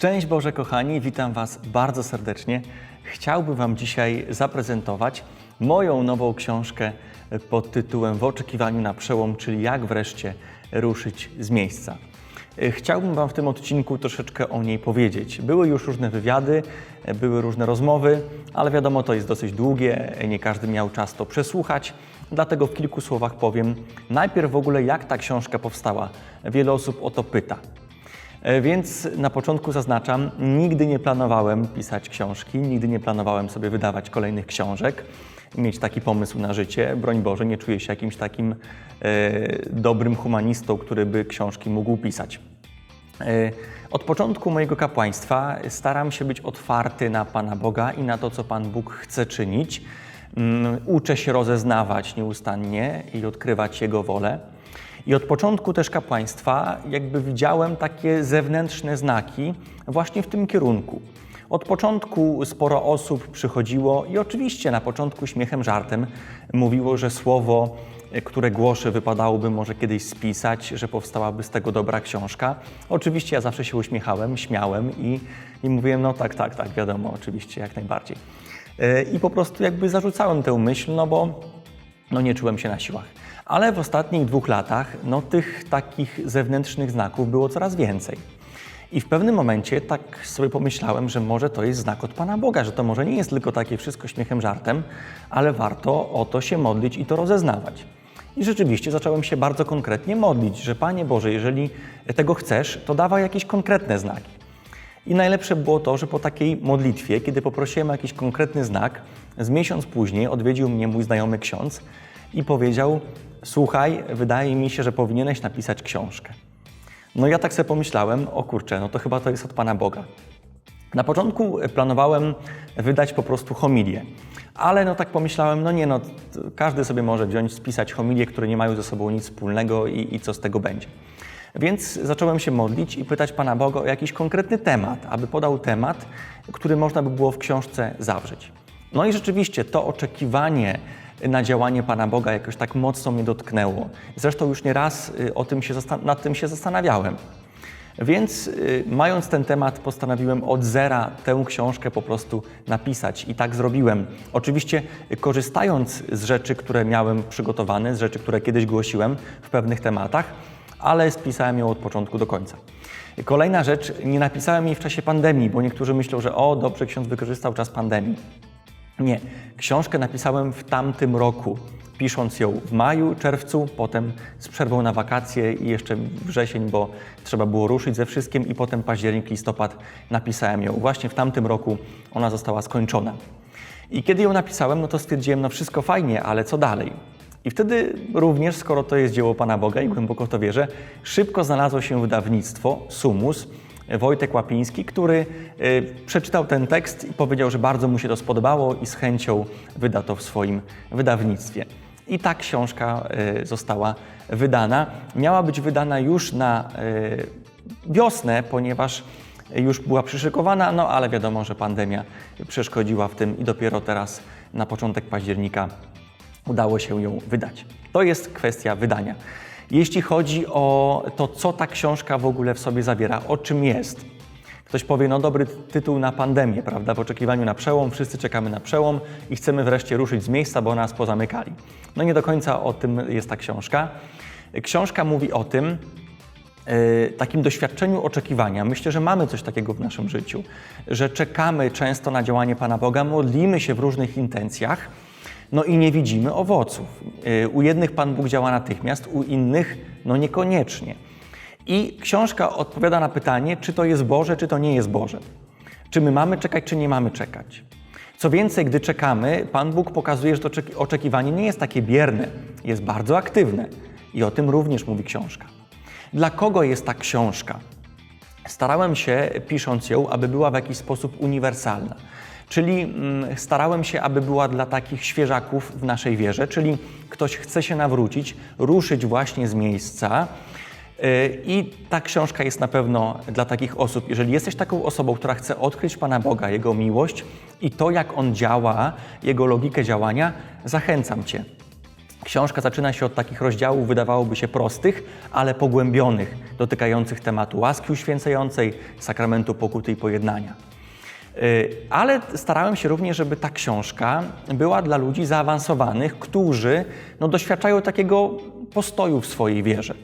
Szczęść Boże, kochani, witam Was bardzo serdecznie. Chciałbym Wam dzisiaj zaprezentować moją nową książkę pod tytułem W oczekiwaniu na przełom, czyli jak wreszcie ruszyć z miejsca. Chciałbym Wam w tym odcinku troszeczkę o niej powiedzieć. Były już różne wywiady, były różne rozmowy, ale wiadomo, to jest dosyć długie, nie każdy miał czas to przesłuchać, dlatego w kilku słowach powiem najpierw w ogóle, jak ta książka powstała. Wiele osób o to pyta. E, Więc na początku zaznaczam, nigdy nie planowałem pisać książki, nigdy nie planowałem sobie wydawać kolejnych książek, mieć taki pomysł na życie. Broń Boże, nie czuję się jakimś takim e, dobrym humanistą, który by książki mógł pisać. E, Od początku mojego kapłaństwa staram się być otwarty na Pana Boga i na to, co Pan Bóg chce czynić. Mm, Uczę się rozeznawać nieustannie i odkrywać Jego wolę. I od początku też kapłaństwa jakby widziałem takie zewnętrzne znaki właśnie w tym kierunku. Od początku sporo osób przychodziło i oczywiście na początku śmiechem, żartem mówiło, że słowo, e, które głoszę, wypadałoby może kiedyś spisać, że powstałaby z tego dobra książka. Oczywiście ja zawsze się uśmiechałem, śmiałem i, i mówiłem, no tak, tak, tak, wiadomo, oczywiście, jak najbardziej. E, I po prostu jakby zarzucałem tę myśl, no bo no nie czułem się na siłach. Ale w ostatnich dwóch latach no, tych takich zewnętrznych znaków było coraz więcej. I w pewnym momencie tak sobie pomyślałem, że może to jest znak od Pana Boga, że to może nie jest tylko takie wszystko śmiechem, żartem, ale warto o to się modlić i to rozeznawać. I rzeczywiście zacząłem się bardzo konkretnie modlić, że Panie Boże, jeżeli tego chcesz, to dawaj jakieś konkretne znaki. I najlepsze było to, że po takiej modlitwie, kiedy poprosiłem o jakiś konkretny znak, z miesiąc później odwiedził mnie mój znajomy ksiądz i powiedział: Słuchaj, wydaje mi się, że powinieneś napisać książkę. No ja tak sobie pomyślałem: O kurczę, no to chyba to jest od Pana Boga. Na początku planowałem wydać po prostu homilię, ale no tak pomyślałem, no nie no, każdy sobie może wziąć, spisać homilie, które nie mają ze sobą nic wspólnego i, i co z tego będzie. Więc zacząłem się modlić i pytać Pana Boga o jakiś konkretny temat, aby podał temat, który można by było w książce zawrzeć. No i rzeczywiście to oczekiwanie na działanie Pana Boga jakoś tak mocno mnie dotknęło. Zresztą już nie raz y, o tym się, nad tym się zastanawiałem. Więc y, mając ten temat, postanowiłem od zera tę książkę po prostu napisać i tak zrobiłem. Oczywiście y, korzystając z rzeczy, które miałem przygotowane, z rzeczy, które kiedyś głosiłem w pewnych tematach, ale spisałem ją od początku do końca. Kolejna rzecz, nie napisałem jej w czasie pandemii, bo niektórzy myślą, że o, dobrze, ksiądz wykorzystał czas pandemii. Nie, książkę napisałem w tamtym roku, pisząc ją w maju, czerwcu, potem z przerwą na wakacje i jeszcze wrzesień, bo trzeba było ruszyć ze wszystkim i potem październik, listopad napisałem ją. Właśnie w tamtym roku ona została skończona. I kiedy ją napisałem, no to stwierdziłem, no wszystko fajnie, ale co dalej? I wtedy również, skoro to jest dzieło Pana Boga i głęboko to wierzę, szybko znalazło się wydawnictwo Sumus, Wojtek Łapiński, który y, przeczytał ten tekst i powiedział, że bardzo mu się to spodobało i z chęcią wyda to w swoim wydawnictwie. I ta książka y, została wydana. Miała być wydana już na y, wiosnę, ponieważ już była przyszykowana, no ale wiadomo, że pandemia przeszkodziła w tym i dopiero teraz na początek października udało się ją wydać. To jest kwestia wydania. Jeśli chodzi o to, co ta książka w ogóle w sobie zawiera, o czym jest. Ktoś powie, no dobry tytuł na pandemię, prawda? W oczekiwaniu na przełom, wszyscy czekamy na przełom i chcemy wreszcie ruszyć z miejsca, bo nas pozamykali. No nie do końca o tym jest ta książka. Książka mówi o tym, e, takim doświadczeniu oczekiwania. Myślę, że mamy coś takiego w naszym życiu, że czekamy często na działanie Pana Boga, modlimy się w różnych intencjach, no i nie widzimy owoców. Y, U jednych Pan Bóg działa natychmiast, u innych no niekoniecznie. I książka odpowiada na pytanie, czy to jest Boże, czy to nie jest Boże. Czy my mamy czekać, czy nie mamy czekać. Co więcej, gdy czekamy, Pan Bóg pokazuje, że to czeki- oczekiwanie nie jest takie bierne, jest bardzo aktywne. I o tym również mówi książka. Dla kogo jest ta książka? Starałem się, pisząc ją, aby była w jakiś sposób uniwersalna. Czyli mm, starałem się, aby była dla takich świeżaków w naszej wierze, czyli ktoś chce się nawrócić, ruszyć właśnie z miejsca. Yy, I ta książka jest na pewno dla takich osób. Jeżeli jesteś taką osobą, która chce odkryć Pana Boga, Jego miłość i to, jak On działa, Jego logikę działania, zachęcam Cię. Książka zaczyna się od takich rozdziałów, wydawałoby się prostych, ale pogłębionych, dotykających tematu łaski uświęcającej, sakramentu pokuty i pojednania. Y, Ale starałem się również, żeby ta książka była dla ludzi zaawansowanych, którzy no, doświadczają takiego postoju w swojej wierze.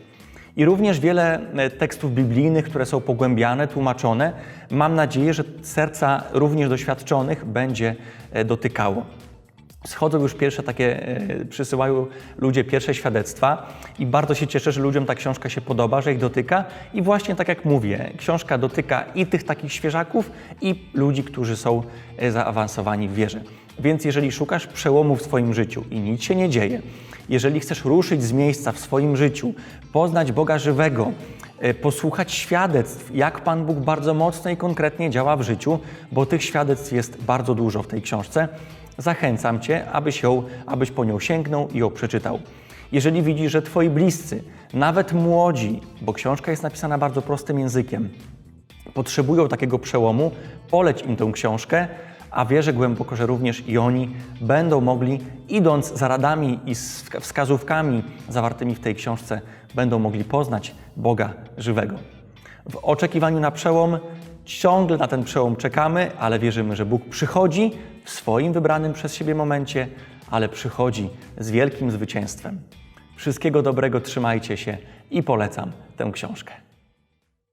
I również wiele e, tekstów biblijnych, które są pogłębiane, tłumaczone, mam nadzieję, że serca również doświadczonych będzie e, dotykało. Schodzą już pierwsze takie, e, przysyłają ludzie pierwsze świadectwa i bardzo się cieszę, że ludziom ta książka się podoba, że ich dotyka i właśnie tak jak mówię, książka dotyka i tych takich świeżaków i ludzi, którzy są e, zaawansowani w wierze. Więc jeżeli szukasz przełomu w swoim życiu i nic się nie dzieje, jeżeli chcesz ruszyć z miejsca w swoim życiu, poznać Boga żywego, e, posłuchać świadectw, jak Pan Bóg bardzo mocno i konkretnie działa w życiu, bo tych świadectw jest bardzo dużo w tej książce, zachęcam Cię, abyś, ją, abyś po nią sięgnął i ją przeczytał. Jeżeli widzisz, że Twoi bliscy, nawet młodzi, bo książka jest napisana bardzo prostym językiem, potrzebują takiego przełomu, poleć im tę książkę, a wierzę głęboko, że również i oni będą mogli, idąc za radami i wskazówkami zawartymi w tej książce, będą mogli poznać Boga żywego. W oczekiwaniu na przełom ciągle na ten przełom czekamy, ale wierzymy, że Bóg przychodzi w swoim wybranym przez siebie momencie, ale przychodzi z wielkim zwycięstwem. Wszystkiego dobrego, trzymajcie się i polecam tę książkę.